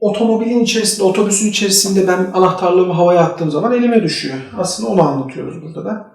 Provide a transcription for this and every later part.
Otomobilin içerisinde, otobüsün içerisinde ben anahtarlığımı havaya attığım zaman elime düşüyor. Aslında onu anlatıyoruz burada da.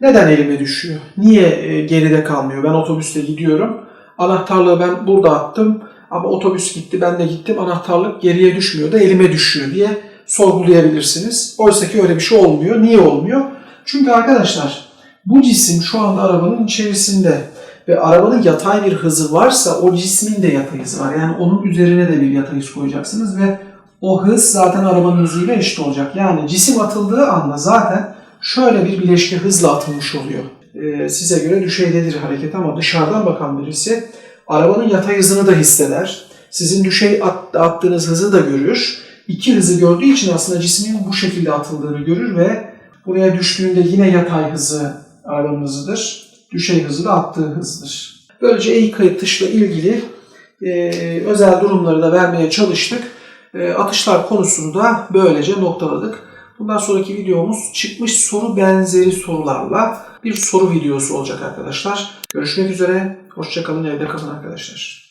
Neden elime düşüyor? Niye e, geride kalmıyor? Ben otobüste gidiyorum. Anahtarlığı ben burada attım ama otobüs gitti, ben de gittim. Anahtarlık geriye düşmüyor da elime düşüyor diye sorgulayabilirsiniz. Oysa ki öyle bir şey olmuyor. Niye olmuyor? Çünkü arkadaşlar bu cisim şu anda arabanın içerisinde ve arabanın yatay bir hızı varsa o cismin de yatay hızı var. Yani onun üzerine de bir yatay hız koyacaksınız ve o hız zaten arabanın hızıyla eşit olacak. Yani cisim atıldığı anda zaten şöyle bir bileşke hızla atılmış oluyor. Ee, size göre düşeydedir hareket ama dışarıdan bakan birisi arabanın yatay hızını da hisseder. Sizin düşey at- attığınız hızı da görür. İki hızı gördüğü için aslında cismin bu şekilde atıldığını görür ve buraya düştüğünde yine yatay hızı arabanın hızıdır. Düşey hızı da attığı hızdır. Böylece eğik kayıtışla ilgili e, özel durumları da vermeye çalıştık. E, atışlar konusunu da böylece noktaladık. Bundan sonraki videomuz çıkmış soru benzeri sorularla bir soru videosu olacak arkadaşlar. Görüşmek üzere. Hoşçakalın. Evde kalın arkadaşlar.